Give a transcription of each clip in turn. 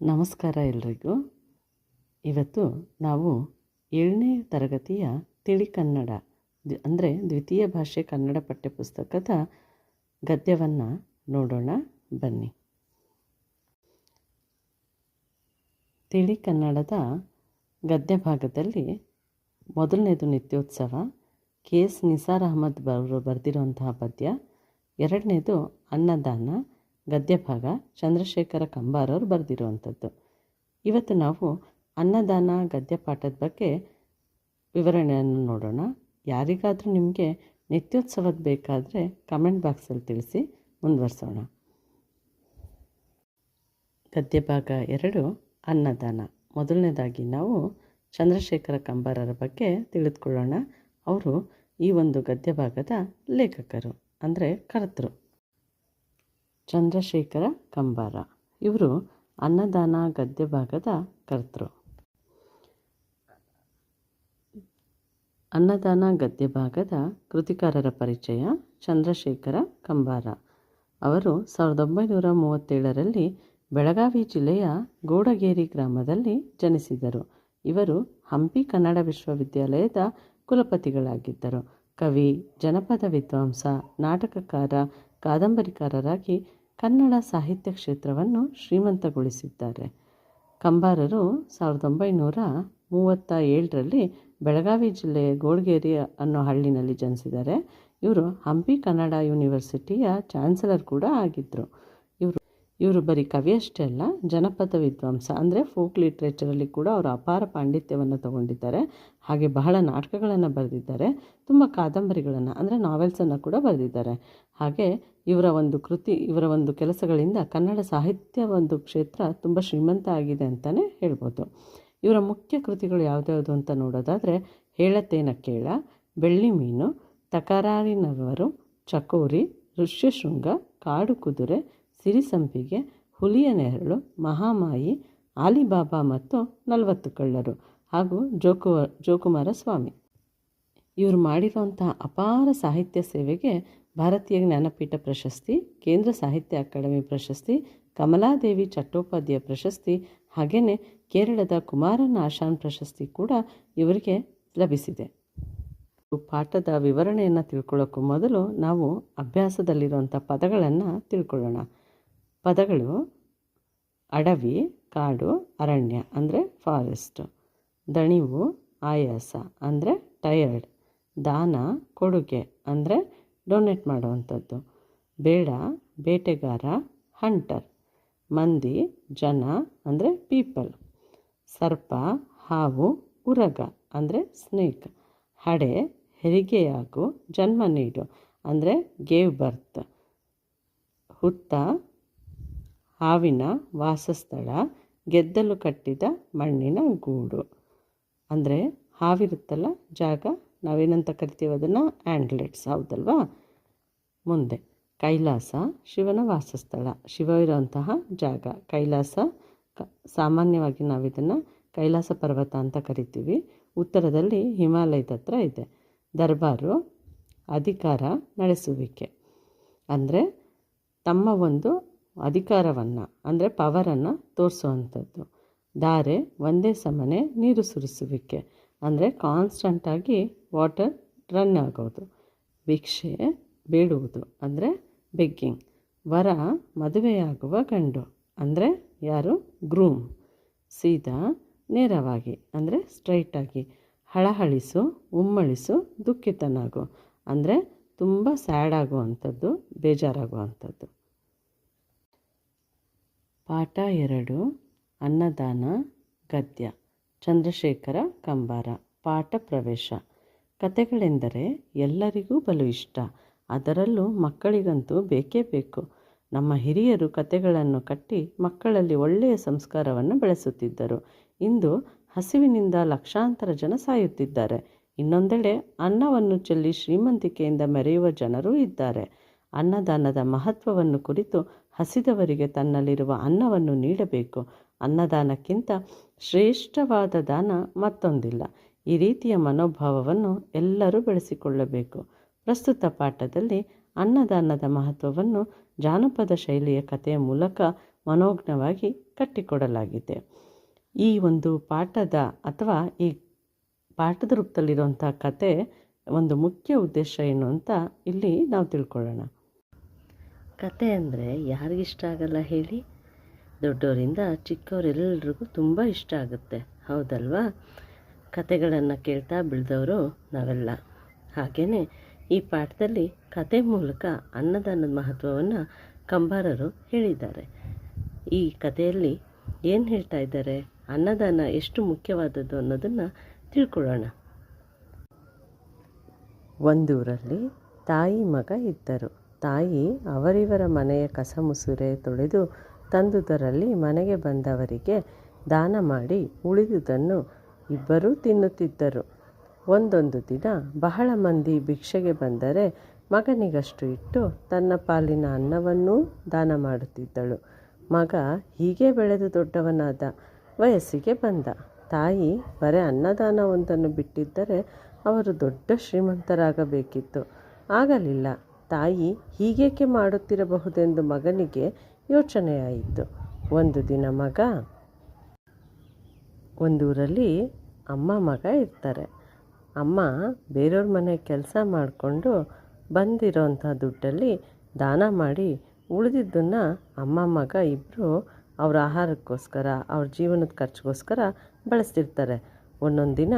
ನಮಸ್ಕಾರ ಎಲ್ರಿಗೂ. ಇವತ್ತು ನಾವು ಏಳನೇ ತರಗತಿಯ ತಿಳಿ ಕನ್ನಡ ಅಂದರೆ ದ್ವಿತೀಯ ಭಾಷೆ ಕನ್ನಡ ಪಠ್ಯಪುಸ್ತಕದ ಗದ್ಯವನ್ನು ನೋಡೋಣ, ಬನ್ನಿ. ತಿಳಿ ಕನ್ನಡದ ಗದ್ಯ ಭಾಗದಲ್ಲಿ ಮೊದಲನೇದು ನಿತ್ಯೋತ್ಸವ, ಕೆ ಎಸ್ ನಿಸಾರ್ ಅಹಮದ್ ಅವರು ಬರೆದಿರುವಂತಹ ಪದ್ಯ, ಎರಡನೇದು ಅನ್ನದಾನ ಗದ್ಯ ಭಾಗ ಚಂದ್ರಶೇಖರ ಕಂಬಾರವರು ಬರೆದಿರುವಂಥದ್ದು. ಇವತ್ತು ನಾವು ಅನ್ನದಾನ ಗದ್ಯಪಾಠದ ಬಗ್ಗೆ ವಿವರಣೆಯನ್ನು ನೋಡೋಣ. ಯಾರಿಗಾದರೂ ನಿಮಗೆ ನಿತ್ಯೋತ್ಸವದ ಬೇಕಾದರೆ ಕಮೆಂಟ್ ಬಾಕ್ಸಲ್ಲಿ ತಿಳಿಸಿ ಮುಂದುವರಿಸೋಣ. ಗದ್ಯಭಾಗ ಎರಡು, ಅನ್ನದಾನ. ಮೊದಲನೇದಾಗಿ ನಾವು ಚಂದ್ರಶೇಖರ ಕಂಬಾರರ ಬಗ್ಗೆ ತಿಳಿದುಕೊಳ್ಳೋಣ. ಅವರು ಈ ಒಂದು ಗದ್ಯಭಾಗದ ಲೇಖಕರು, ಅಂದರೆ ಕರ್ತೃ. ಚಂದ್ರಶೇಖರ ಕಂಬಾರ. ಇವರು ಅನ್ನದಾನ ಗದ್ಯ ಭಾಗದ ಕರ್ತೃ. ಅನ್ನದಾನ ಗದ್ಯ ಭಾಗದ ಕೃತಿಕಾರರ ಪರಿಚಯ ಚಂದ್ರಶೇಖರ ಕಂಬಾರ. ಅವರು ಸಾವಿರದ ಒಂಬೈನೂರ ಮೂವತ್ತೇಳರಲ್ಲಿ ಬೆಳಗಾವಿ ಜಿಲ್ಲೆಯ ಗೋಡಗೇರಿ ಗ್ರಾಮದಲ್ಲಿ ಜನಿಸಿದರು. ಇವರು ಹಂಪಿ ಕನ್ನಡ ವಿಶ್ವವಿದ್ಯಾಲಯದ ಕುಲಪತಿಗಳಾಗಿದ್ದರು. ಕವಿ, ಜನಪದ ವಿದ್ವಾಂಸ, ನಾಟಕಕಾರ, ಕಾದಂಬರಿಕಾರರಾಗಿ ಕನ್ನಡ ಸಾಹಿತ್ಯ ಕ್ಷೇತ್ರವನ್ನು ಶ್ರೀಮಂತಗೊಳಿಸಿದ್ದಾರೆ. ಕಂಬಾರರು ಸಾವಿರದ ಒಂಬೈನೂರ ಮೂವತ್ತ ಏಳರಲ್ಲಿ ಬೆಳಗಾವಿ ಜಿಲ್ಲೆಯ ಗೋಡ್ಗೇರಿ ಅನ್ನೋ ಹಳ್ಳಿನಲ್ಲಿ ಜನಿಸಿದ್ದಾರೆ. ಇವರು ಹಂಪಿ ಕನ್ನಡ ಯೂನಿವರ್ಸಿಟಿಯ ಚಾನ್ಸಲರ್ ಕೂಡ ಆಗಿದ್ದರು ಇವರು ಬರೀ ಕವಿ ಅಷ್ಟೇ ಅಲ್ಲ, ಜನಪದ ವಿದ್ವಾಂಸ. ಅಂದರೆ ಫೋಕ್ ಲಿಟ್ರೇಚರಲ್ಲಿ ಕೂಡ ಅವರು ಅಪಾರ ಪಾಂಡಿತ್ಯವನ್ನು ತಗೊಂಡಿದ್ದಾರೆ. ಹಾಗೆ ಬಹಳ ನಾಟಕಗಳನ್ನು ಬರೆದಿದ್ದಾರೆ. ತುಂಬ ಕಾದಂಬರಿಗಳನ್ನು, ಅಂದರೆ ನಾವೆಲ್ಸನ್ನು ಕೂಡ ಬರೆದಿದ್ದಾರೆ. ಹಾಗೆ ಇವರ ಒಂದು ಕೃತಿ, ಇವರ ಒಂದು ಕೆಲಸಗಳಿಂದ ಕನ್ನಡ ಸಾಹಿತ್ಯ ಒಂದು ಕ್ಷೇತ್ರ ತುಂಬ ಶ್ರೀಮಂತ ಆಗಿದೆ ಅಂತಲೇ ಹೇಳ್ಬೋದು. ಇವರ ಮುಖ್ಯ ಕೃತಿಗಳು ಯಾವುದ್ಯಾವುದು ಅಂತ ನೋಡೋದಾದರೆ ಹೇಳತೇನ ಕೇಳ, ಬೆಳ್ಳಿ ಮೀನು, ತಕರಾರಿನವರು, ಚಕೋರಿ, ಋಷ್ಯಶೃಂಗ, ಕಾಡು ಕುದುರೆ ಸಿರಿಸಂಪಿಗೆ ಹುಲಿಯ ನೆರಳು ಮಹಾಮಾಯಿ, ಆಲಿಬಾಬಾ ಮತ್ತು ನಲವತ್ತು ಕಳ್ಳರು ಹಾಗೂ ಜೋಕು ಜೋಕುಮಾರ ಸ್ವಾಮಿ. ಇವರು ಮಾಡಿರುವಂತಹ ಅಪಾರ ಸಾಹಿತ್ಯ ಸೇವೆಗೆ ಭಾರತೀಯ ಜ್ಞಾನಪೀಠ ಪ್ರಶಸ್ತಿ, ಕೇಂದ್ರ ಸಾಹಿತ್ಯ ಅಕಾಡೆಮಿ ಪ್ರಶಸ್ತಿ, ಕಮಲಾದೇವಿ ಚಟ್ಟೋಪಾಧ್ಯಾಯ ಪ್ರಶಸ್ತಿ ಹಾಗೆಯೇ ಕೇರಳದ ಕುಮಾರನ್ ಆಶಾನ್ ಪ್ರಶಸ್ತಿ ಕೂಡ ಇವರಿಗೆ ಲಭಿಸಿದೆ. ಪಾಠದ ವಿವರಣೆಯನ್ನು ತಿಳ್ಕೊಳ್ಳೋಕ್ಕೂ ಮೊದಲು ನಾವು ಅಭ್ಯಾಸದಲ್ಲಿರುವಂಥ ಪದಗಳನ್ನು ತಿಳ್ಕೊಳ್ಳೋಣ. ಪದಗಳು ಅಡವಿ, ಕಾಡು, ಅರಣ್ಯ ಅಂದರೆ ಫಾರೆಸ್ಟ್. ದಣಿವು, ಆಯಾಸ ಅಂದರೆ ಟಯರ್ಡ್. ದಾನ, ಕೊಡುಗೆ ಅಂದರೆ ಡೊನೇಟ್ ಮಾಡುವಂಥದ್ದು. ಬೇಡ, ಬೇಟೆಗಾರ, ಹಂಟರ್. ಮಂದಿ, ಜನ ಅಂದರೆ ಪೀಪಲ್. ಸರ್ಪ, ಹಾವು, ಉರಗ ಅಂದರೆ ಸ್ನೇಕ್. ಹಡೆ, ಹೆರಿಗೆಯಾಗು ಜನ್ಮ ನೀಡು ಅಂದರೆ ಗೇವ್ ಬರ್ತ್. ಹುತ್ತ ಹಾವಿನ ವಾಸಸ್ಥಳ, ಗೆದ್ದಲು ಕಟ್ಟಿದ ಮಣ್ಣಿನ ಗೂಡು. ಅಂದರೆ ಹಾವಿರುತ್ತಲ್ಲ ಜಾಗ? ನಾವೇನಂತ ಕರಿತೀವಿ ಅದನ್ನು? ಆ್ಯಂಡ್ಲೆಟ್ಸ್ ಹೌದಲ್ವಾ? ಮುಂದೆ, ಕೈಲಾಸ ಶಿವನ ವಾಸಸ್ಥಳ. ಶಿವ ಇರುವಂತಹ ಜಾಗ. ಕೈಲಾಸ ಸಾಮಾನ್ಯವಾಗಿ ನಾವಿದನ್ನು ಕೈಲಾಸ ಪರ್ವತ ಅಂತ ಕರಿತೀವಿ. ಉತ್ತರದಲ್ಲಿ ಹಿಮಾಲಯದ ಹತ್ರ ಇದೆ. ದರ್ಬಾರು, ಅಧಿಕಾರ ನಡೆಸುವಿಕೆ. ಅಂದರೆ ತಮ್ಮ ಒಂದು ಅಧಿಕಾರವನ್ನು, ಅಂದರೆ ಪವರನ್ನು ತೋರಿಸುವಂಥದ್ದು. ಧಾರೆ ಒಂದೇ ಸಮನೆ ನೀರು ಸುರಿಸುವಿಕೆ, ಅಂದರೆ ಕಾನ್ಸ್ಟಂಟಾಗಿ ವಾಟರ್ ರನ್ ಆಗೋದು. ಭಿಕ್ಷೆ ಬೇಡುವುದು ಅಂದರೆ ಬೆಗ್ಗಿಂಗ್ ವರ ಮದುವೆಯಾಗುವ ಗಂಡು, ಅಂದರೆ ಯಾರು? ಗ್ರೂಮ್ ಸೀದಾ, ನೇರವಾಗಿ, ಅಂದರೆ ಸ್ಟ್ರೈಟಾಗಿ ಹಳಹಳಿಸು, ಉಮ್ಮಳಿಸು, ದುಃಖಿತನಾಗು, ಅಂದರೆ ತುಂಬ ಸ್ಯಾಡ್ ಆಗುವಂಥದ್ದು, ಬೇಜಾರಾಗುವಂಥದ್ದು. ಪಾಠ ಎರಡು, ಅನ್ನದಾನ, ಗದ್ಯ, ಚಂದ್ರಶೇಖರ ಕಂಬಾರ, ಪಾಠ ಪ್ರವೇಶ. ಕತೆಗಳೆಂದರೆ ಎಲ್ಲರಿಗೂ ಬಲು ಇಷ್ಟ. ಅದರಲ್ಲೂ ಮಕ್ಕಳಿಗಂತೂ ಬೇಕೇ ಬೇಕು. ನಮ್ಮ ಹಿರಿಯರು ಕತೆಗಳನ್ನು ಕಟ್ಟಿ ಮಕ್ಕಳಲ್ಲಿ ಒಳ್ಳೆಯ ಸಂಸ್ಕಾರವನ್ನು ಬೆಳೆಸುತ್ತಿದ್ದರು. ಇಂದು ಹಸಿವಿನಿಂದ ಲಕ್ಷಾಂತರ ಜನ ಸಾಯುತ್ತಿದ್ದಾರೆ. ಇನ್ನೊಂದೆಡೆ ಅನ್ನವನ್ನು ಚೆಲ್ಲಿ ಶ್ರೀಮಂತಿಕೆಯಿಂದ ಮೆರೆಯುವ ಜನರೂ ಇದ್ದಾರೆ. ಅನ್ನದಾನದ ಮಹತ್ವವನ್ನು ಕುರಿತು ಹಸಿದವರಿಗೆ ತನ್ನಲ್ಲಿರುವ ಅನ್ನವನ್ನು ನೀಡಬೇಕು. ಅನ್ನದಾನಕ್ಕಿಂತ ಶ್ರೇಷ್ಠವಾದ ದಾನ ಮತ್ತೊಂದಿಲ್ಲ. ಈ ರೀತಿಯ ಮನೋಭಾವವನ್ನು ಎಲ್ಲರೂ ಬೆಳೆಸಿಕೊಳ್ಳಬೇಕು. ಪ್ರಸ್ತುತ ಪಾಠದಲ್ಲಿ ಅನ್ನದಾನದ ಮಹತ್ವವನ್ನು ಜಾನಪದ ಶೈಲಿಯ ಕಥೆಯ ಮೂಲಕ ಮನೋಜ್ಞವಾಗಿ ಕಟ್ಟಿಕೊಡಲಾಗಿದೆ. ಈ ಒಂದು ಪಾಠದ ಅಥವಾ ಈ ಪಾಠದ ರೂಪದಲ್ಲಿರುವಂಥ ಕತೆ ಒಂದು ಮುಖ್ಯ ಉದ್ದೇಶ ಏನು ಅಂತ ಇಲ್ಲಿ ನಾವು ತಿಳ್ಕೊಳ್ಳೋಣ. ಕತೆ ಅಂದರೆ ಯಾರಿಗಿಷ್ಟ ಆಗಲ್ಲ ಹೇಳಿ. ದೊಡ್ಡವರಿಂದ ಚಿಕ್ಕವರೆಲ್ಲರಿಗೂ ತುಂಬ ಇಷ್ಟ ಆಗುತ್ತೆ. ಹೌದಲ್ವಾ? ಕತೆಗಳನ್ನು ಕೇಳ್ತಾ ಬೆಳೆದವರು ನಾವೆಲ್ಲ. ಹಾಗೆಯೇ ಈ ಪಾಠದಲ್ಲಿ ಕತೆ ಮೂಲಕ ಅನ್ನದಾನದ ಮಹತ್ವವನ್ನು ಕಂಬಾರರು ಹೇಳಿದ್ದಾರೆ. ಈ ಕಥೆಯಲ್ಲಿ ಏನು ಹೇಳ್ತಾ ಇದ್ದಾರೆ? ಅನ್ನದಾನ ಎಷ್ಟು ಮುಖ್ಯವಾದದ್ದು ಅನ್ನೋದನ್ನು ತಿಳ್ಕೊಳ್ಳೋಣ. ಒಂದೂರಲ್ಲಿ ತಾಯಿ ಮಗ ಇದ್ದರು. ತಾಯಿ ಅವರಿವರ ಮನೆಯ ಕಸ ಮುಸುರೆ ತೊಳೆದು ತಂದುದರಲ್ಲಿ ಮನೆಗೆ ಬಂದವರಿಗೆ ದಾನ ಮಾಡಿ ಉಳಿದುದನ್ನು ಇಬ್ಬರೂ ತಿನ್ನುತ್ತಿದ್ದರು. ಒಂದೊಂದು ದಿನ ಬಹಳ ಮಂದಿ ಭಿಕ್ಷೆಗೆ ಬಂದರೆ ಮಗನಿಗಷ್ಟು ಇಟ್ಟು ತನ್ನ ಪಾಲಿನ ಅನ್ನವನ್ನೂ ದಾನ ಮಾಡುತ್ತಿದ್ದಳು. ಮಗ ಹೀಗೆ ಬೆಳೆದು ದೊಡ್ಡವನಾದ ವಯಸ್ಸಿಗೆ ಬಂದ. ತಾಯಿ ಬರೀ ಅನ್ನದಾನವೊಂದನ್ನು ಬಿಟ್ಟಿದ್ದರೆ ಅವರು ದೊಡ್ಡ ಶ್ರೀಮಂತರಾಗಬೇಕಿತ್ತು. ಆಗಲಿಲ್ಲ. ತಾಯಿ ಹೀಗೇಕೆ ಮಾಡುತ್ತಿರಬಹುದೆಂದು ಮಗನಿಗೆ ಯೋಚನೆಯಾಯಿತು. ಒಂದು ದಿನ ಮಗ, ಒಂದೂರಲ್ಲಿ ಅಮ್ಮ ಮಗ ಇರ್ತಾರೆ. ಅಮ್ಮ ಬೇರೆಯವ್ರ ಮನೆ ಕೆಲಸ ಮಾಡಿಕೊಂಡು ಬಂದಿರೋಂಥ ದುಡ್ಡಲ್ಲಿ ದಾನ ಮಾಡಿ ಉಳಿದಿದ್ದನ್ನು ಅಮ್ಮ ಮಗ ಇಬ್ಬರು ಅವ್ರ ಆಹಾರಕ್ಕೋಸ್ಕರ, ಅವ್ರ ಜೀವನದ ಖರ್ಚಿಗೋಸ್ಕರ ಬಳಸ್ತಿರ್ತಾರೆ. ಒಂದೊಂದು ದಿನ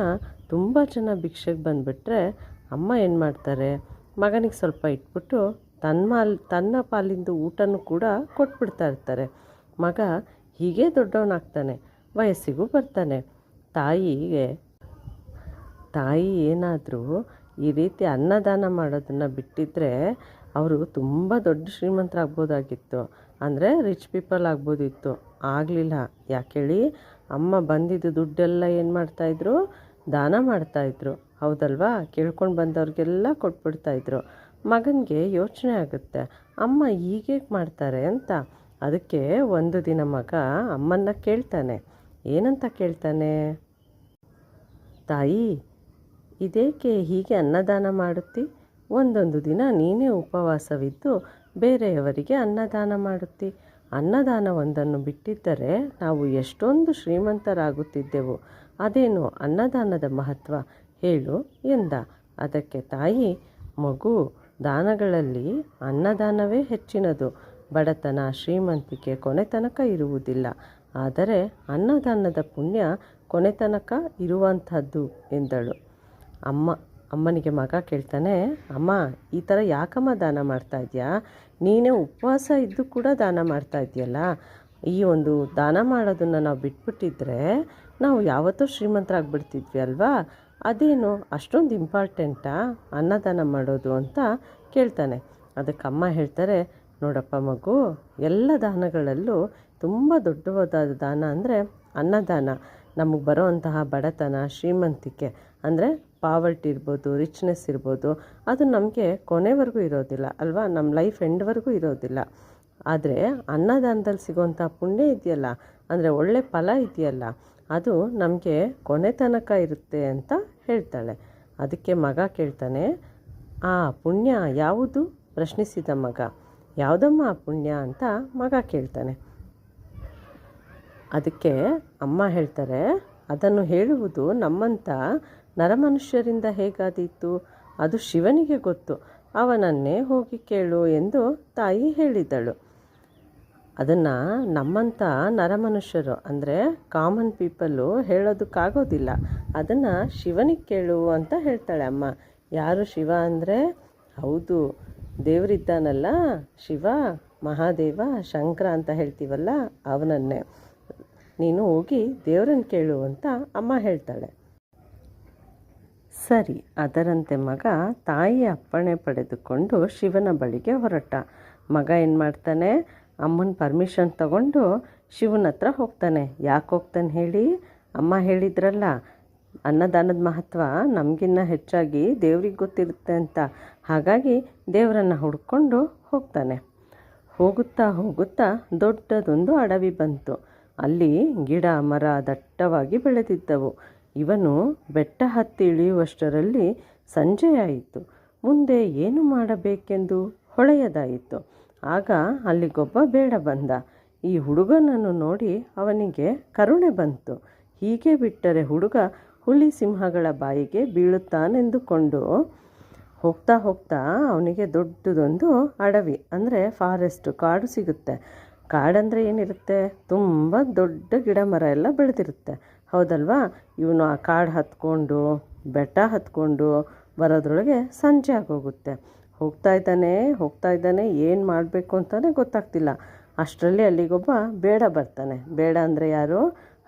ತುಂಬ ಜನ ಭಿಕ್ಷೆಗೆ ಬಂದುಬಿಟ್ರೆ ಅಮ್ಮ ಏನು ಮಾಡ್ತಾರೆ ಮಗನಿಗೆ ಸ್ವಲ್ಪ ಇಟ್ಬಿಟ್ಟು ತನ್ನ ಮಾಲ್, ತನ್ನ ಪಾಲಿಂದು ಊಟನೂ ಕೂಡ ಕೊಟ್ಬಿಡ್ತಾ ಇರ್ತಾರೆ. ಮಗ ಹೀಗೆ ದೊಡ್ಡವನಾಗ್ತಾನೆ, ವಯಸ್ಸಿಗೂ ಬರ್ತಾನೆ. ತಾಯಿಗೆ, ತಾಯಿ ಏನಾದರೂ ಈ ರೀತಿ ಅನ್ನದಾನ ಮಾಡೋದನ್ನು ಬಿಟ್ಟಿದ್ರೆ ಅವರು ತುಂಬ ದೊಡ್ಡ ಶ್ರೀಮಂತರಾಗ್ಬೋದಾಗಿತ್ತು. ಅಂದರೆ ರಿಚ್ ಪೀಪಲ್ ಆಗ್ಬೋದಿತ್ತು. ಆಗಲಿಲ್ಲ. ಯಾಕೆ ಹೇಳಿ? ಅಮ್ಮ ಬಂದಿದ್ದು ದುಡ್ಡೆಲ್ಲ ಏನು ಮಾಡ್ತಾಯಿದ್ರು ದಾನ ಮಾಡ್ತಾಯಿದ್ರು ಹೌದಲ್ವಾ? ಕೇಳ್ಕೊಂಡು ಬಂದವ್ರಿಗೆಲ್ಲ ಕೊಟ್ಬಿಡ್ತಾಯಿದ್ರು ಮಗನಿಗೆ ಯೋಚನೆ ಆಗುತ್ತೆ. ಅಮ್ಮ ಹೀಗೆ ಮಾಡ್ತಾರೆ ಅಂತ. ಅದಕ್ಕೆ ಒಂದು ದಿನ ಮಗ ಅಮ್ಮನ್ನ ಕೇಳ್ತಾನೆ. ಏನಂತ ಕೇಳ್ತಾನೆ? ತಾಯಿ, ಇದೇಕೆ ಹೀಗೆ ಅನ್ನದಾನ ಮಾಡುತ್ತಿ? ಒಂದೊಂದು ದಿನ ನೀನೇ ಉಪವಾಸವಿದ್ದು ಬೇರೆಯವರಿಗೆ ಅನ್ನದಾನ ಮಾಡುತ್ತಿ. ಅನ್ನದಾನ ಒಂದನ್ನು ಬಿಟ್ಟಿದ್ದರೆ ನಾವು ಎಷ್ಟೊಂದು ಶ್ರೀಮಂತರಾಗುತ್ತಿದ್ದೆವು. ಅದೇನು ಅನ್ನದಾನದ ಮಹತ್ವ? ಹೇಳು ಎಂದ. ಅದಕ್ಕೆ ತಾಯಿ, ಮಗು, ದಾನಗಳಲ್ಲಿ ಅನ್ನದಾನವೇ ಹೆಚ್ಚಿನದು. ಬಡತನ, ಶ್ರೀಮಂತಿಕೆ ಕೊನೆತನಕ ಇರುವುದಿಲ್ಲ. ಆದರೆ ಅನ್ನದಾನದ ಪುಣ್ಯ ಕೊನೆತನಕ ಇರುವಂಥದ್ದು ಎಂದಳು. ಅಮ್ಮ, ಅಮ್ಮನಿಗೆ ಮಗ ಕೇಳ್ತಾನೆ, ಅಮ್ಮ, ಈ ಥರ ಯಾಕಮ್ಮ ದಾನ ಮಾಡ್ತಾ ಇದೆಯಾ ನೀನೇ ಉಪವಾಸ ಇದ್ದು ಕೂಡ ದಾನ ಮಾಡ್ತಾ ಇದೆಯಲ್ಲ ಈ ಒಂದು ದಾನ ಮಾಡೋದನ್ನು ನಾವು ಬಿಟ್ಬಿಟ್ಟಿದ್ರೆ ನಾವು ಯಾವತ್ತೂ ಶ್ರೀಮಂತರಾಗ್ಬಿಡ್ತಿದ್ವಿ ಅಲ್ವಾ? ಅದೇನು, ಅಷ್ಟೊಂದು ಇಂಪಾರ್ಟೆಂಟಾ? ಅನ್ನದಾನ ಮಾಡೋದು ಅಂತ ಕೇಳ್ತಾನೆ. ಅದಕ್ಕೆ ಅಮ್ಮ ಹೇಳ್ತಾರೆ, ನೋಡಪ್ಪ ಮಗು, ಎಲ್ಲ ದಾನಗಳಲ್ಲೂ ತುಂಬ ದೊಡ್ಡವಾದ ದಾನ ಅಂದರೆ ಅನ್ನದಾನ. ನಮಗೆ ಬರೋವಂತಹ ಬಡತನ, ಶ್ರೀಮಂತಿಕೆ ಅಂದರೆ ಪಾವರ್ಟಿ ಇರ್ಬೋದು, ರಿಚ್ನೆಸ್ ಇರ್ಬೋದು, ಅದು ನಮಗೆ ಕೊನೆವರೆಗೂ ಇರೋದಿಲ್ಲ ಅಲ್ವಾ? ನಮ್ಮ ಲೈಫ್ ಎಂಡ್ವರೆಗೂ ಇರೋದಿಲ್ಲ. ಆದರೆ ಅನ್ನದಾನದಲ್ಲಿ ಸಿಗುವಂಥ ಪುಣ್ಯ ಇದೆಯಲ್ಲ, ಅಂದರೆ ಒಳ್ಳೆ ಫಲ ಇದೆಯಲ್ಲ ಅದು ನಮಗೆ ಕೊನೆ ತನಕ ಇರುತ್ತೆ ಅಂತ ಹೇಳ್ತಾಳೆ. ಅದಕ್ಕೆ ಮಗ ಕೇಳ್ತಾನೆ, ಆ ಪುಣ್ಯ ಯಾವುದು? ಪ್ರಶ್ನಿಸಿದ ಮಗ. ಯಾವುದಮ್ಮ ಆ ಪುಣ್ಯ? ಅಂತ ಮಗ ಕೇಳ್ತಾನೆ. ಅದಕ್ಕೆ ಅಮ್ಮ ಹೇಳ್ತಾರೆ, ಅದನ್ನು ಹೇಳುವುದು ನಮ್ಮಂಥ ನರಮನುಷ್ಯರಿಂದ ಹೇಗಾದೀತು? ಅದು ಶಿವನಿಗೆ ಗೊತ್ತು. ಅವನನ್ನೇ ಹೋಗಿ ಕೇಳು ಎಂದು ತಾಯಿ ಹೇಳಿದಳು. ಅದನ್ನು ನಮ್ಮಂಥ ನರಮನುಷ್ಯರು, ಅಂದರೆ ಕಾಮನ್ ಪೀಪಲ್ಲು ಹೇಳೋದಕ್ಕಾಗೋದಿಲ್ಲ. ಅದನ್ನು ಶಿವನಿಗೆ ಕೇಳು ಅಂತ ಹೇಳ್ತಾಳೆ ಅಮ್ಮ. ಯಾರು ಶಿವ ಅಂದರೆ? ಹೌದು, ದೇವರಿದ್ದಾನಲ್ಲ, ಶಿವ, ಮಹಾದೇವ, ಶಂಕರ ಅಂತ ಹೇಳ್ತೀವಲ್ಲ ಅವನನ್ನೇ. ನೀನು ಹೋಗಿ ದೇವರನ್ನು ಕೇಳು ಅಂತ ಅಮ್ಮ ಹೇಳ್ತಾಳೆ. ಸರಿ, ಅದರಂತೆ ಮಗ ತಾಯಿಯ ಅಪ್ಪಣೆ ಪಡೆದುಕೊಂಡು ಶಿವನ ಬಳಿಗೆ ಹೊರಟ. ಮಗ ಏನು ಮಾಡ್ತಾನೆ? ಅಮ್ಮನ ಪರ್ಮಿಷನ್ ತಗೊಂಡು ಶಿವನ ಹತ್ರ ಹೋಗ್ತಾನೆ. ಯಾಕೆ ಹೋಗ್ತಾನೆ ಹೇಳಿ? ಅಮ್ಮ ಹೇಳಿದ್ರಲ್ಲ, ಅನ್ನದಾನದ ಮಹತ್ವ ನಮಗಿನ್ನ ಹೆಚ್ಚಾಗಿ ದೇವ್ರಿಗೆ ಗೊತ್ತಿರುತ್ತೆ ಅಂತ. ಹಾಗಾಗಿ ದೇವರನ್ನು ಹುಡ್ಕೊಂಡು ಹೋಗ್ತಾನೆ. ಹೋಗುತ್ತಾ ಹೋಗುತ್ತಾ ದೊಡ್ಡದೊಂದು ಅಡವಿ ಬಂತು. ಅಲ್ಲಿ ಗಿಡ, ಮರ ದಟ್ಟವಾಗಿ ಬೆಳೆದಿದ್ದವು. ಇವನು ಬೆಟ್ಟ ಹತ್ತಿ ಇಳಿಯುವಷ್ಟರಲ್ಲಿ ಸಂಜೆಯಾಯಿತು ಮುಂದೆ ಏನು ಮಾಡಬೇಕೆಂದು ಹೊಳೆಯದಾಯಿತು. ಆಗ ಅಲ್ಲಿಗೊಬ್ಬ ಬೇಡ ಬಂದ. ಈ ಹುಡುಗನನ್ನು ನೋಡಿ ಅವನಿಗೆ ಕರುಣೆ ಬಂತು. ಹೀಗೆ ಬಿಟ್ಟರೆ ಹುಡುಗ ಹುಲಿ ಸಿಂಹಗಳ ಬಾಯಿಗೆ ಬೀಳುತ್ತಾನೆಂದುಕೊಂಡು ಹೋಗ್ತಾ ಹೋಗ್ತಾ ಅವನಿಗೆ ದೊಡ್ಡದೊಂದು ಅಡವಿ, ಅಂದರೆ ಫಾರೆಸ್ಟು ಕಾಡು ಸಿಗುತ್ತೆ. ಕಾಡಂದರೆ ಏನಿರುತ್ತೆ? ತುಂಬ ದೊಡ್ಡ ಗಿಡ ಮರ ಎಲ್ಲ ಬೆಳೆದಿರುತ್ತೆ. ಹೌದಲ್ವಾ? ಇವನು ಆ ಕಾಡು ಹತ್ಕೊಂಡು, ಬೆಟ್ಟ ಹತ್ಕೊಂಡು ಬರೋದ್ರೊಳಗೆ ಸಂಜೆ ಆಗೋಗುತ್ತೆ. ಹೋಗ್ತಾ ಇದ್ದಾನೆ ಹೋಗ್ತಾ ಇದ್ದಾನೆ, ಏನು ಮಾಡಬೇಕು ಅಂತಲೇ ಗೊತ್ತಾಗ್ತಿಲ್ಲ. ಅಷ್ಟರಲ್ಲಿ ಅಲ್ಲಿಗೊಬ್ಬ ಬೇಡ ಬರ್ತಾನೆ. ಬೇಡ ಅಂದರೆ ಯಾರು?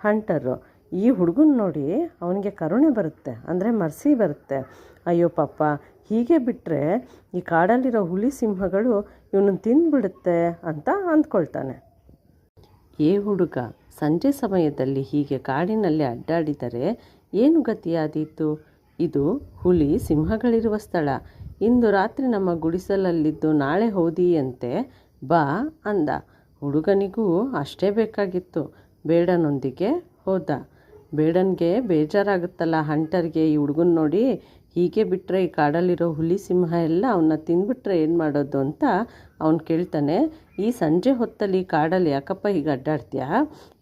ಹಂಟರು. ಈ ಹುಡುಗನ ನೋಡಿ ಅವನಿಗೆ ಕರುಣೆ ಬರುತ್ತೆ, ಅಂದರೆ ಮರ್ಸಿ ಬರುತ್ತೆ. ಅಯ್ಯೋ ಪಾಪ, ಹೀಗೆ ಬಿಟ್ಟರೆ ಈ ಕಾಡಲ್ಲಿರೋ ಹುಲಿ ಸಿಂಹಗಳು ಇವನನ್ನು ತಿಂದುಬಿಡುತ್ತೆ ಅಂತ ಅಂದ್ಕೊಳ್ತಾನೆ. ಏ ಹುಡುಗ ಸಂಜೆ ಸಮಯದಲ್ಲಿ ಹೀಗೆ ಕಾಡಿನಲ್ಲಿ ಅಡ್ಡಾಡಿದರೆ ಏನು ಗತಿಯಾದೀತು? ಇದು ಹುಲಿ ಸಿಂಹಗಳಿರುವ ಸ್ಥಳ. ಇಂದು ರಾತ್ರಿ ನಮ್ಮ ಗುಡಿಸಲಲ್ಲಿದ್ದು ನಾಳೆ ಹೋದಿಯಂತೆ ಬಾ ಅಂದ. ಹುಡುಗನಿಗೂ ಅಷ್ಟೇ ಬೇಕಾಗಿತ್ತು. ಬೇಡನೊಂದಿಗೆ ಹೋದ. ಬೇಡನ್ಗೆ ಬೇಜಾರಾಗುತ್ತಲ್ಲ ಹಂಟರ್ಗೆ ಈ ಹುಡುಗನ ನೋಡಿ. ಹೀಗೆ ಬಿಟ್ಟರೆ ಈ ಕಾಡಲ್ಲಿರೋ ಹುಲಿ ಸಿಂಹ ಎಲ್ಲ ಅವನ್ನ ತಿಂದ್ಬಿಟ್ರೆ ಏನು ಮಾಡೋದು ಅಂತ ಅವನು ಕೇಳ್ತಾನೆ. ಈ ಸಂಜೆ ಹೊತ್ತಲ್ಲಿ ಕಾಡಲ್ಲಿ ಯಾಕಪ್ಪ ಹೀಗೆ ಅಡ್ಡಾಡ್ತೀಯಾ?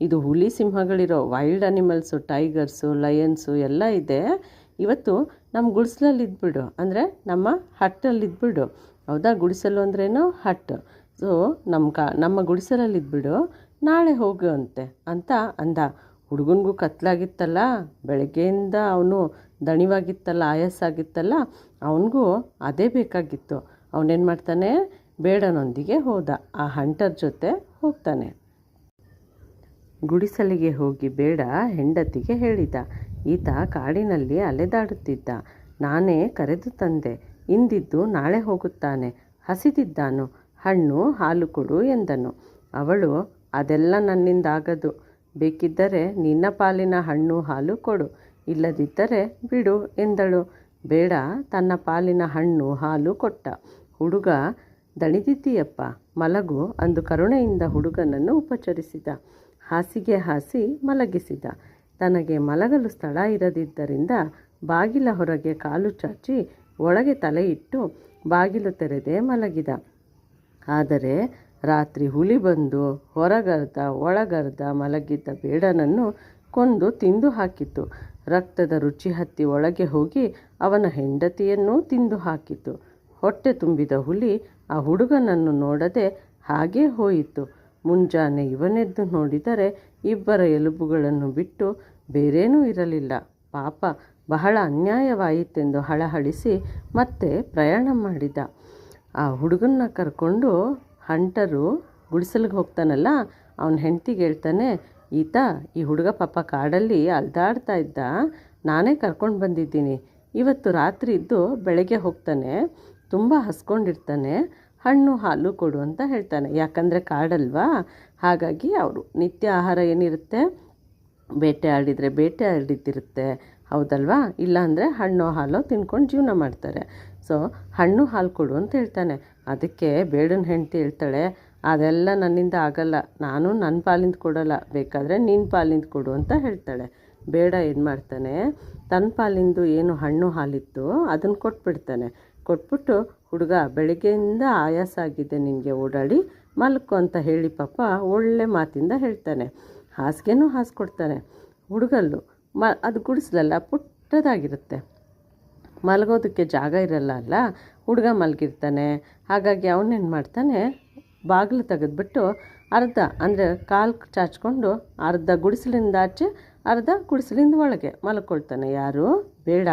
ಇದು ಹುಲಿ ಸಿಂಹಗಳಿರೋ ವೈಲ್ಡ್ ಅನಿಮಲ್ಸು, ಟೈಗರ್ಸು, ಲಯನ್ಸು ಎಲ್ಲ ಇದೆ. ಇವತ್ತು ನಮ್ಮ ಗುಡಿಸಲಲ್ಲಿ ಇದ್ಬಿಡು ಅಂದರೆ ನಮ್ಮ ಹಟ್ಟಲ್ಲಿ ಇದ್ಬಿಡು ಹೌದಾ? ಗುಡಿಸಲು ಅಂದ್ರೇನು? ಹಟ್. ಸೊ ನಮ್ಮ ಕಾ, ನಮ್ಮ ಗುಡಿಸಲಲ್ಲಿ ಇದ್ಬಿಡು ನಾಳೆ ಹೋಗು ಅಂತೆ ಅಂತ ಅಂದ. ಹುಡುಗನಿಗೂ ಕತ್ಲಾಗಿತ್ತಲ್ಲ, ಬೆಳಗ್ಗೆಯಿಂದ ಅವನು ದಣಿವಾಗಿತ್ತಲ್ಲ ಆಯಾಸಾಗಿತ್ತಲ್ಲ ಅವನಿಗೂ ಅದೇ ಬೇಕಾಗಿತ್ತು. ಅವನೇನು ಮಾಡ್ತಾನೆ? ಬೇಡನೊಂದಿಗೆ ಹೋದ. ಆ ಹಂಟರ್ ಜೊತೆ ಹೋಗ್ತಾನೆ. ಗುಡಿಸಲಿಗೆ ಹೋಗಿ ಬೇಡ, ಹೆಂಡತಿಗೆ ಹೇಳಿದ. ಈತ ಕಾಡಿನಲ್ಲಿ ಅಲೆದಾಡುತ್ತಿದ್ದ. ನಾನೇ ಕರೆದು ತಂದೆ, ಇಂದಿದ್ದು ನಾಳೆ ಹೋಗುತ್ತಾನೆ, ಹಸಿದಿದ್ದಾನು, ಹಣ್ಣು ಹಾಲು ಕೊಡು ಎಂದನು. ಅವಳು, ಅದೆಲ್ಲ ನನ್ನಿಂದಾಗದು, ಬೇಕಿದ್ದರೆ ನಿನ್ನ ಪಾಲಿನ ಹಣ್ಣು ಹಾಲು ಕೊಡು, ಇಲ್ಲದಿದ್ದರೆ ಬಿಡು ಎಂದಳು. ಬೇಡ, ತನ್ನ ಪಾಲಿನ ಹಣ್ಣು ಹಾಲು ಕೊಟ್ಟ. ಹುಡುಗ, ದಣಿದಿದ್ದೀಯಪ್ಪ, ಮಲಗು ಅಂದು ಕರುಣೆಯಿಂದ ಹುಡುಗನನ್ನು ಉಪಚರಿಸಿದ. ಹಾಸಿಗೆ ಹಾಸಿ ಮಲಗಿಸಿದ. ತನಗೆ ಮಲಗಲು ಸ್ಥಳ ಇರದಿದ್ದರಿಂದ ಬಾಗಿಲ ಹೊರಗೆ ಕಾಲು ಚಾಚಿ ಒಳಗೆ ತಲೆ ಇಟ್ಟು ಬಾಗಿಲು ತೆರೆದೆ ಮಲಗಿದ. ಆದರೆ ರಾತ್ರಿ ಹುಲಿ ಬಂದು ಹೊರಗರ್ದ ಒಳಗರ್ದ ಮಲಗಿದ್ದ ಬೇಡನನ್ನು ಕೊಂದು ತಿಂದು ಹಾಕಿತು ರಕ್ತದ ರುಚಿ ಹತ್ತಿ ಒಳಗೆ ಹೋಗಿ ಅವನ ಹೆಂಡತಿಯನ್ನೂ ತಿಂದು ಹಾಕಿತು ಹೊಟ್ಟೆ ತುಂಬಿದ ಹುಲಿ ಆ ಹುಡುಗನನ್ನು ನೋಡದೆ ಹಾಗೇ ಹೋಯಿತು. ಮುಂಜಾನೆ ಇವನೆದ್ದು ನೋಡಿದರೆ ಇಬ್ಬರ ಎಲುಬುಗಳನ್ನು ಬಿಟ್ಟು ಬೇರೇನೂ ಇರಲಿಲ್ಲ. ಪಾಪ, ಬಹಳ ಅನ್ಯಾಯವಾಯಿತೆಂದು ಹಳಹಳಿಸಿ ಮತ್ತೆ ಪ್ರಯಾಣ ಮಾಡಿದ. ಆ ಹುಡುಗನ್ನ ಕರ್ಕೊಂಡು ಹಂಟರು ಗುಡಿಸಲಿಗೆ ಹೋಗ್ತಾನಲ್ಲ, ಅವನ ಹೆಂಡ್ತಿಗೆ ಹೇಳ್ತಾನೆ, ಈತ, ಈ ಹುಡುಗ ಪಾಪ ಕಾಡಲ್ಲಿ ಅಲ್ದಾಡ್ತಾ ಇದ್ದ. ನಾನೇ ಕರ್ಕೊಂಡು ಬಂದಿದ್ದೀನಿ. ಇವತ್ತು ರಾತ್ರಿ ಇದ್ದು ಬೆಳಗ್ಗೆ ಹೋಗ್ತಾನೆ, ತುಂಬ ಹಸ್ಕೊಂಡಿರ್ತಾನೆ. ಹಣ್ಣು ಹಾಲು ಕೊಡು ಅಂತ ಹೇಳ್ತಾನೆ. ಯಾಕಂದರೆ ಕಾಡಲ್ವಾ? ಹಾಗಾಗಿ ಅವರು ನಿತ್ಯ ಆಹಾರ ಏನಿರುತ್ತೆ? ಬೇಟೆ ಆಡಿದರೆ ಬೇಟೆ ಆಡಿದ್ದಿರುತ್ತೆ. ಹೌದಲ್ವಾ? ಇಲ್ಲಾಂದರೆ ಹಣ್ಣು ಹಾಲು ತಿನ್ಕೊಂಡು ಜೀವನ ಮಾಡ್ತಾರೆ. ಸೊ ಹಣ್ಣು ಹಾಲು ಕೊಡು ಅಂತ ಹೇಳ್ತಾನೆ. ಅದಕ್ಕೆ ಬೇಡನ ಹೆಂಡತಿ ಹೇಳ್ತಾಳೆ, ಅದೆಲ್ಲ ನನ್ನಿಂದ ಆಗಲ್ಲ. ನಾನು ನನ್ನ ಪಾಲಿಂದ ಕೊಡಲ್ಲ. ಬೇಕಾದರೆ ನಿನ್ನ ಪಾಲಿಂದ ಕೊಡು ಅಂತ ಹೇಳ್ತಾಳೆ. ಬೇಡ ಏನು ಮಾಡ್ತಾನೆ? ತನ್ನ ಪಾಲಿಂದು ಏನು ಹಣ್ಣು ಹಾಲಿತ್ತು ಅದನ್ನು ಕೊಟ್ಬಿಡ್ತಾನೆ. ಕೊಟ್ಬಿಟ್ಟು ಹುಡುಗ ಬೆಳಗ್ಗೆಯಿಂದ ಆಯಾಸ ಆಗಿದೆ, ನಿನಗೆ ಓಡಾಡಿ ಮಲ್ಕೊ ಅಂತ ಹೇಳಿ ಪಾಪ ಒಳ್ಳೆ ಮಾತಿಂದ ಹೇಳ್ತಾನೆ. ಹಾಸಿಗೆನೂ ಹಾಸ್ಕೊಡ್ತಾನೆ. ಹುಡುಗಲ್ಲು ಮ, ಅದು ಗುಡಿಸ್ಲಲ್ಲ, ಪುಟ್ಟದಾಗಿರುತ್ತೆ. ಮಲಗೋದಕ್ಕೆ ಜಾಗ ಇರಲ್ಲ ಅಲ್ಲ? ಹುಡುಗ ಮಲಗಿರ್ತಾನೆ. ಹಾಗಾಗಿ ಅವನೇನು ಮಾಡ್ತಾನೆ, ಬಾಗಿಲು ತೆಗೆದ್ಬಿಟ್ಟು ಅರ್ಧ, ಅಂದರೆ ಕಾಲು ಚಾಚ್ಕೊಂಡು ಅರ್ಧ ಗುಡಿಸಲಿಂದ ಆಚೆ, ಅರ್ಧ ಗುಡಿಸಲಿಂದ ಒಳಗೆ ಮಲ್ಕೊಳ್ತಾನೆ. ಯಾರು? ಬೇಡ.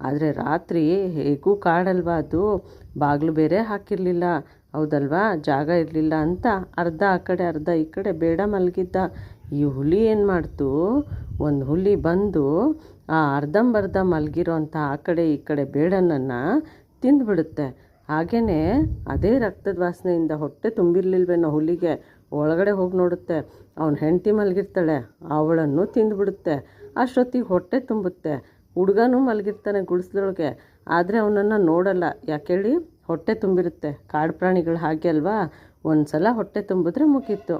ಆದರೆ ರಾತ್ರಿ ಹೇಗೂ ಕಾಡಲ್ವ ಅದು? ಬಾಗಿಲು ಬೇರೆ ಹಾಕಿರಲಿಲ್ಲ. ಹೌದಲ್ವಾ? ಜಾಗ ಇರಲಿಲ್ಲ ಅಂತ ಅರ್ಧ ಆ ಕಡೆ, ಅರ್ಧ ಈ ಕಡೆ ಬೇಡ ಮಲಗಿದ್ದ. ಈ ಹುಲಿ ಏನು ಮಾಡ್ತು? ಒಂದು ಹುಲಿ ಬಂದು ಆ ಅರ್ಧಂಬರ್ಧ ಮಲಗಿರೋಂಥ ಆ ಕಡೆ, ಈ ಕಡೆ ಬೇಡನನ್ನು ತಿಂದುಬಿಡುತ್ತೆ. ಹಾಗೆಯೇ ಅದೇ ರಕ್ತದ ವಾಸನೆಯಿಂದ ಹೊಟ್ಟೆ ತುಂಬಿರಲಿಲ್ವೇನೋ ಹುಲಿಗೆ. ಒಳಗಡೆ ಹೋಗಿ ನೋಡುತ್ತೆ. ಅವನ ಹೆಂಡತಿ ಮಲಗಿರ್ತಾಳೆ. ಅವಳನ್ನು ತಿಂದುಬಿಡುತ್ತೆ. ಅಷ್ಟೊತ್ತಿಗೆ ಹೊಟ್ಟೆ ತುಂಬುತ್ತೆ. ಹುಡುಗನೂ ಮಲಗಿರ್ತಾನೆ ಗುಡಿಸ್ಲೊಳಗೆ ಆದರೆ ಅವನನ್ನು ನೋಡಲ್ಲ. ಯಾಕೇಳಿ ಹೊಟ್ಟೆ ತುಂಬಿರುತ್ತೆ. ಕಾಡು ಪ್ರಾಣಿಗಳು ಹಾಗೆ ಅಲ್ವಾ? ಒಂದು ಸಲ ಹೊಟ್ಟೆ ತುಂಬಿದ್ರೆ ಮುಗೀತು.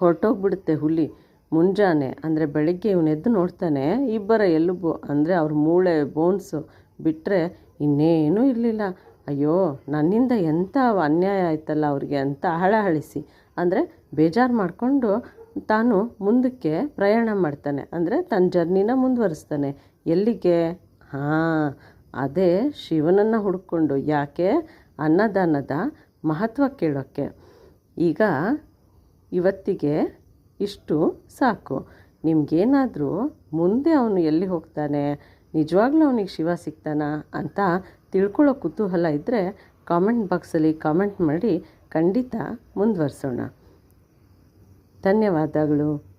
ಹೊರಟೋಗ್ಬಿಡುತ್ತೆ ಹುಲಿ. ಮುಂಜಾನೆ, ಅಂದರೆ ಬೆಳಗ್ಗೆ ಇವನೆದ್ದು ನೋಡ್ತಾನೆ, ಇಬ್ಬರ ಎಲುಬು, ಅಂದರೆ ಅವ್ರ ಮೂಳೆ, ಬೋನ್ಸು ಬಿಟ್ಟರೆ ಇನ್ನೇನೂ ಇರಲಿಲ್ಲ. ಅಯ್ಯೋ, ನನ್ನಿಂದ ಎಂಥ ಅನ್ಯಾಯ ಆಯ್ತಲ್ಲ ಅವ್ರಿಗೆ ಅಂತ ಹಳಹಳಿಸಿ ಅಂದರೆ ಬೇಜಾರು ಮಾಡಿಕೊಂಡು ತಾನು ಮುಂದಕ್ಕೆ ಪ್ರಯಾಣ ಮಾಡ್ತಾನೆ. ಅಂದರೆ ತನ್ನ ಜರ್ನಿನ ಮುಂದುವರಿಸ್ತಾನೆ. ಎಲ್ಲಿಗೆ? ಹಾಂ, ಅದೇ ಶಿವನನ್ನು ಹುಡ್ಕೊಂಡು. ಯಾಕೆ? ಅನ್ನದಾನದ ಮಹತ್ವ ಕೇಳೋಕ್ಕೆ. ಈಗ ಇವತ್ತಿಗೆ ಇಷ್ಟು ಸಾಕು. ನಿಮಗೇನಾದರೂ ಮುಂದೆ ಅವನು ಎಲ್ಲಿ ಹೋಗ್ತಾನೆ? ನಿಜವಾಗ್ಲೂ ಅವನಿಗೆ ಶಿವ ಸಿಗ್ತಾನಾ ಅಂತ ತಿಳ್ಕೊಳ್ಳೋ ಕುತೂಹಲ ಇದ್ದರೆ ಕಾಮೆಂಟ್ ಬಾಕ್ಸಲ್ಲಿ ಕಾಮೆಂಟ್ ಮಾಡಿ ಖಂಡಿತ ಮುಂದುವರ್ಸೋಣ. ಧನ್ಯವಾದಗಳು.